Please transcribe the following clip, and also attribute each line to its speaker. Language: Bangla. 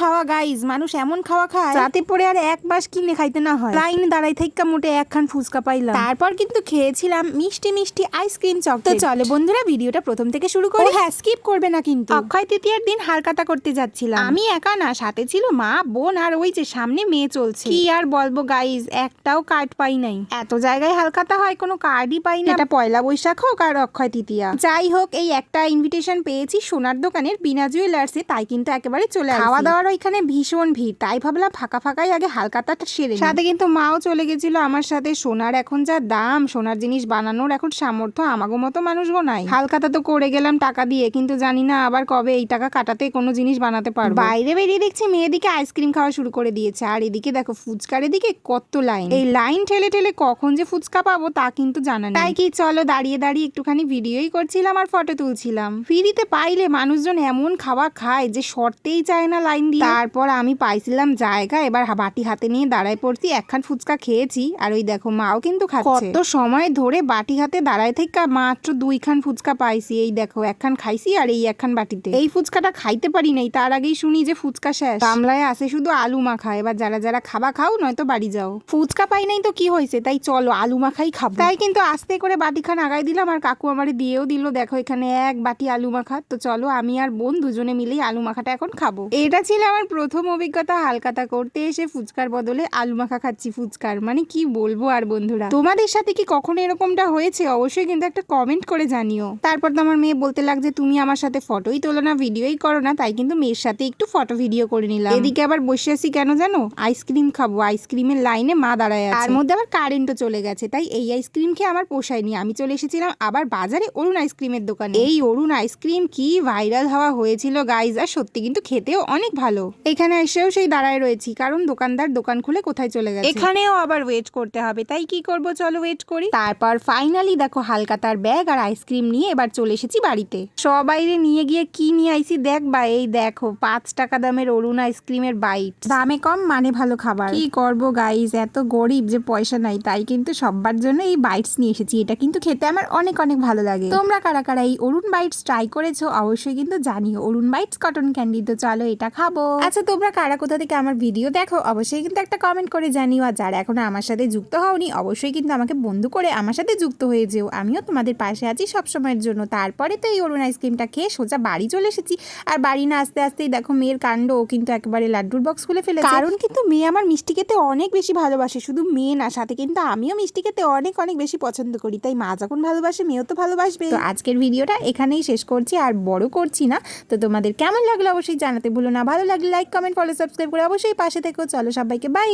Speaker 1: খাওয়া গাইজ মানুষ এমন খাওয়া খায় যাতে পরে আর এক মাস কিনে খাইতে না হয়। লাইন দাঁড়াই থেকে মোটে একখান ফুচকা পাইলাম। তারপর কিন্তু খেয়েছিলাম মিষ্টি মিষ্টি আইসক্রিম চক তো চলে বন্ধুরা ভিডিওটা প্রথম থেকে শুরু করি। হ্যাঁ স্কিপ করবে না কিন্তু। অক্ষয় তৃতীয়ার দিন হালকাতা করতে যাচ্ছিলাম। আমি একা না সাথে ছিল মা বোন আর ওই যে সামনে মেয়ে চলছে। কি আর বলব গাইজ একটাও কার্ড পাই নাই। এত জায়গায় হালকাতা হয় কোনো কার্ডই পাই না। এটা পয়লা বৈশাখ হোক আর অক্ষয় তৃতীয়া। যাই হোক এই একটা ইনভিটেশন পেয়েছি সোনার দোকানের বিনা জুয়েলার্সে তাই কিন্তু একেবারে চলে আসি। খাওয়া দাওয়ার ওইখানে ভীষণ ভিড়। তাই ভাবলাম ফাঁকা ফাঁকাই আগে হালকা হালকাতাটা সেরে সাথে কিন্তু মাও চলে গেছিল আমার সাথে। সোনার এখন যা দাম সোনার জিনিস বানানোর এখন সামর্থ্য আমাগো মতো মানুষগো নাই। হালকাতা তো করে গেলাম টাকা দিয়ে কিন্তু জানি না আবার কবে এই টাকা কাটাতে কোনো জিনিস বানাতে পারব। বাইরে বেরিয়ে দেখছি মেয়েদিকে আইসক্রিম খাওয়া শুরু করে দিয়েছে। আর এদিকে দেখো ফুচকার এদিকে কত লাইন। এই লাইন ঠেলে ঠেলে কখন যে ফুচকা পাবো তা কিন্তু জানা নেই। তাই কি চলো দাঁড়িয়ে দাঁড়িয়ে একটুখানি ভিডিওই করছিলাম আর ফটো তুলছিলাম। ফ্রিতে পাইলে মানুষজন এমন খাওয়া খায় যে সরতেই চায় না লাইন দিয়ে তারপর আমি পাইছিলাম জায়গা এবার বাটি হাতে নিয়ে দাঁড়ায় পড়ছি একখান ফুচকা খেয়েছি আর ওই দেখো মাও কিন্তু খাচ্ছে। কত সময় ধরে বাটি হাতে দাঁড়ায় থেকে মাত্র দুইখান ফুচকা পাইছি এই দেখো একখান খাইছি আর এই একখান বাটিতে। এই ফুচকাটা খাইতে পারি নাই তার আগেই শুনি যে ফুচকা শেষ। গামলায় আসে শুধু আলু মাখা এবার যারা যারা খাবা খাও নয়তো বাড়ি যাও। ফুচকা পাই নাই তো কি হয়েছে? তাই চলো আলু মাখাই খাব। তাই কিন্তু আস্তে করে বাটিখান আগাই দিলাম আর কাকু আমারে দিয়েও দিল দেখো এখানে এক বাটি আলু মাখা। তো চলো আমি আর বোন দুজনে মিলেই আলু মাখাটা এখন খাব। এটা ছিল আমার প্রথম অভিজ্ঞতা হালকাতা করতে এসে ফুচকার বদলে আলু মাখা খাচ্ছি ফুচকার। মানে কি বলব আর বন্ধুরা? তোমাদের সাথে কি কখনো এরকমটা হয়েছে? অবশ্যই কিন্তু একটা কমেন্ট করে জানিও। তারপর তো আমার মেয়ে বলতে লাগছে, তুমি আমার সাথে ফটোই তোলো না ভিডিওই করো না। তাই কিন্তু মেয়ের সাথে একটু ফটো ভিডিও করে নিলাম। এদিকে আবার বসে আছি কেন জানো? আইসক্রিম খাব। আইসক্রিমের লাইনে মা দাঁড়ায় তার মধ্যে আবার কারেন্টও চলে গেছে। তাই এই আইসক্রিম খেয়ে আমার পোষায়নি আমি চলে এসেছিলাম আবার বাজারে অরুণ আইসক্রিমের দোকানে। এই অরুণ আইসক্রিম কি ভাইরাল হওয়া হয়েছিল গাইজ আর সত্যি কিন্তু খেতেও অনেক ভালো এখানে এসেও সেই দাঁড়ায় রয়েছি কারণ দোকানদার দোকান খুলে কোথায় চলে গেছে? এখানেও আবার ওয়েট করতে হবে তাই কি করব চলো ওয়েট করি? তারপর ফাইনালি দেখো হালকা তার ব্যাগ আর আইসক্রিম নিয়ে এবার চলে এসেছি বাড়িতে। সবাইরে নিয়ে গিয়ে কি নিয়ে আইছি দেখ বা এই দেখো পাঁচ টাকা দামের অরুণ আইসক্রিমের বাইট দামে কম মানে ভালো খাবার। কি করব গাইজ এত গরিব যে পয়সা নাই তাই কিন্তু সবার জন্য এই বাইটস নিয়ে এসেছি এটা কিন্তু খেতে আমার অনেক অনেক ভালো লাগে। তোমরা কারা কারা এই অরুণ বাইটস ট্রাই করেছ অবশ্যই কিন্তু জানিও অরুণ বাইটস কটন ক্যান্ডি তো চলো এটা খাব। আচ্ছা তোমরা কারা কোথা থেকে আমার ভিডিও দেখো অবশ্যই কিন্তু একটা কমেন্ট করে জানিও। আর যারা এখনও আমার সাথে যুক্ত হওনি অবশ্যই কিন্তু আমাকে বন্ধু করে আমার সাথে যুক্ত হয়ে যেও। আমিও তোমাদের পাশে আছি সবসময়ের জন্য। তারপরে তো এই অরুণ আইসক্রিমটা খেয়ে সোজা বাড়ি চলে এসেছি। আর বাড়ি না আসতে আসতেই দেখো মেয়ের কাণ্ড ও কিন্তু একেবারে লাড্ডুর বক্স খুলে ফেলে কারণ কিন্তু মেয়ে আমার মিষ্টি খেতে অনেক বেশি ভালোবাসে শুধু মেয়ে না সাথে কিন্তু আমিও মিষ্টি খেতে অনেক অনেক বেশি পছন্দ করি। তাই মা যখন ভালোবাসে মেয়েও তো ভালোবাসবে। তো আজকের ভিডিওটা এখানেই শেষ করছি আর বড় করছি না। তো তোমাদের কেমন লাগল অবশ্যই জানাতে ভুলো না ভালো লাইক কমেন্ট ফলো সাবস্ক্রাইব করে অবশ্যই পাশে থেকেও চলো সবাইকে। বাই